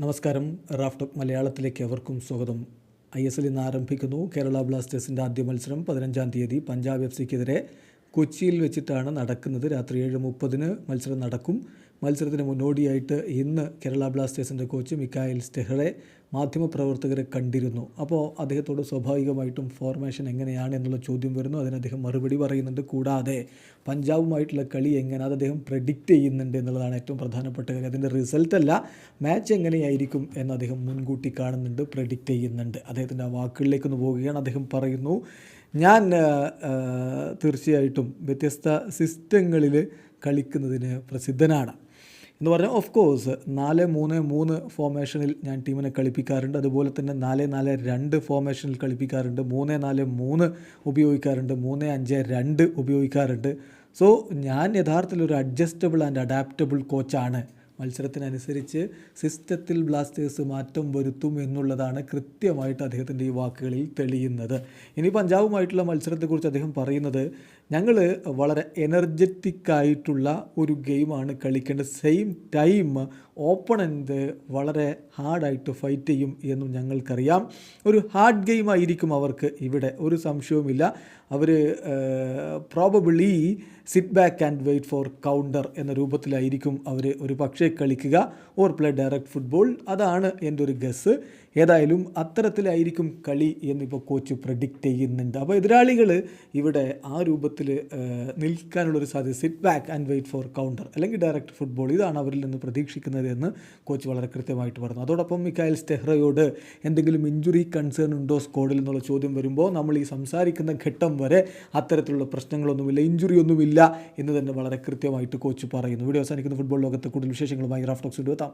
നമസ്കാരം. റാഫ്റ്റോക്ക് മലയാളത്തിലേക്ക് എവർക്കും സ്വാഗതം. ഐ എസ് എൽ ഇന്ന് ആരംഭിക്കുന്നു. കേരള ബ്ലാസ്റ്റേഴ്സിന്റെ ആദ്യ മത്സരം പതിനഞ്ചാം തീയതി പഞ്ചാബ് എഫ് സിക്കെതിരെ കൊച്ചിയിൽ വെച്ചിട്ടാണ് നടക്കുന്നത്. രാത്രി ഏഴ് മുപ്പതിന് മത്സരം നടക്കും. മത്സരത്തിന് മുന്നോടിയായിട്ട് ഇന്ന് കേരള ബ്ലാസ്റ്റേഴ്സിന്റെ കോച്ച് മിക്കായൽ സ്റ്റെഹറെ മാധ്യമപ്രവർത്തകരെ കണ്ടിരുന്നു. അപ്പോൾ അദ്ദേഹത്തോട് സ്വാഭാവികമായിട്ടും ഫോർമേഷൻ എങ്ങനെയാണ് എന്നുള്ള ചോദ്യം വരുന്നു. അതിന് അദ്ദേഹം മറുപടി പറയുന്നുണ്ട്. കൂടാതെ പഞ്ചാബുമായിട്ടുള്ള കളി എങ്ങനെ അത് അദ്ദേഹം പ്രഡിക്റ്റ് ചെയ്യുന്നുണ്ട് എന്നുള്ളതാണ് ഏറ്റവും പ്രധാനപ്പെട്ട കാര്യം. അതിന്റെ റിസൾട്ട് അല്ല മാച്ച് എങ്ങനെയായിരിക്കും എന്ന് അദ്ദേഹം മുൻകൂട്ടി കാണുന്നുണ്ട് പ്രഡിക്റ്റ് ചെയ്യുന്നുണ്ട്. അദ്ദേഹത്തിന്റെ ആ വാക്കുകളിലേക്കൊന്ന് പോവുകയാണ് അദ്ദേഹം പറയുന്നു. ഞാൻ തീർച്ചയായിട്ടും വ്യത്യസ്ത സിസ്റ്റങ്ങളിൽ കളിക്കുന്നതിന് പ്രസിദ്ധനാണ്. എന്ന് പറഞ്ഞാൽ ഓഫ് കോഴ്സ് നാല് മൂന്ന് മൂന്ന് ഫോർമേഷനിൽ ഞാൻ ടീമിനെ കളിപ്പിക്കാറുണ്ട്. അതുപോലെ തന്നെ നാല് നാല് രണ്ട് ഫോർമേഷനിൽ കളിപ്പിക്കാറുണ്ട്. മൂന്ന് നാല് മൂന്ന് ഉപയോഗിക്കാറുണ്ട്. മൂന്ന് അഞ്ച് രണ്ട് ഉപയോഗിക്കാറുണ്ട്. സോ ഞാൻ യഥാർത്ഥത്തിൽ ഒരു അഡ്ജസ്റ്റബിൾ ആൻഡ് അഡാപ്റ്റബിൾ കോച്ചാണ് മത്സരത്തിനനുസരിച്ച് സിസ്റ്റത്തിൽ ബ്ലാസ്റ്റേഴ്സ് മാറ്റം വരുത്തും എന്നുള്ളതാണ് കൃത്യമായിട്ട് അദ്ദേഹത്തിന്റെ ഈ വാക്കുകളിൽ തെളിയുന്നത്. ഇനി പഞ്ചാബുമായിട്ടുള്ള മത്സരത്തെക്കുറിച്ച് അദ്ദേഹം പറയുന്നത് ഞങ്ങൾ വളരെ എനർജറ്റിക് ആയിട്ടുള്ള ഒരു ഗെയിമാണ് കളിക്കേണ്ടത്. സെയിം ടൈം ഓപ്പണന്റ് വളരെ ഹാർഡായിട്ട് ഫൈറ്റ് ചെയ്യും എന്നും ഞങ്ങൾക്കറിയാം. ഒരു ഹാർഡ് ഗെയിമായിരിക്കും അവർക്ക് ഇവിടെ. ഒരു സംശയവുമില്ല. അവർ probably sit back and wait for counter എന്ന രൂപത്തിലായിരിക്കും അവർ ഒരു പക്ഷേ കളിക്കുക. ഓർ പ്ലേ ഡയറക്റ്റ് ഫുട്ബോൾ അതാണ് എന്റെ ഒരു ഗസ് ഏതായാലും അത്തരത്തിലായിരിക്കും കളി എന്നിപ്പോൾ കോച്ച് പ്രഡിക്റ്റ് ചെയ്യുന്നുണ്ട്. അപ്പോൾ എതിരാളികൾ ഇവിടെ ആ രൂപത്തിൽ നിൽക്കാനുള്ളൊരു സാധ്യത sit back and wait for counter അല്ലെങ്കിൽ ഡയറക്റ്റ് ഫുട്ബോൾ ഇതാണ് അവരിൽ നിന്ന് പ്രതീക്ഷിക്കുന്നത് എന്ന് കോച്ച് വളരെ കൃത്യമായിട്ട് പറഞ്ഞു. അതോടൊപ്പം മിക്കായൽ സ്റ്റെഹ്റയോട് എന്തെങ്കിലും ഇഞ്ചുറി കൺസേൺ ഉണ്ടോ സ്കോഡിൽ എന്നുള്ള ചോദ്യം വരുമ്പോൾ നമ്മൾ ഈ സംസാരിക്കുന്ന ഘട്ടം വരെ അത്തരത്തിലുള്ള പ്രശ്നങ്ങളൊന്നുമില്ല ഇഞ്ചുറി ഒന്നുമില്ല എന്ന് തന്നെ വളരെ കൃത്യമായിട്ട് കോച്ച് പറയുന്നു. വീഡിയോ അവസാനിക്കുന്ന. ഫുട്ബോൾ ലോകത്ത് കൂടുതൽ വിശേഷങ്ങളുമായി റാഫ്റ്റോക്സ് എത്താം.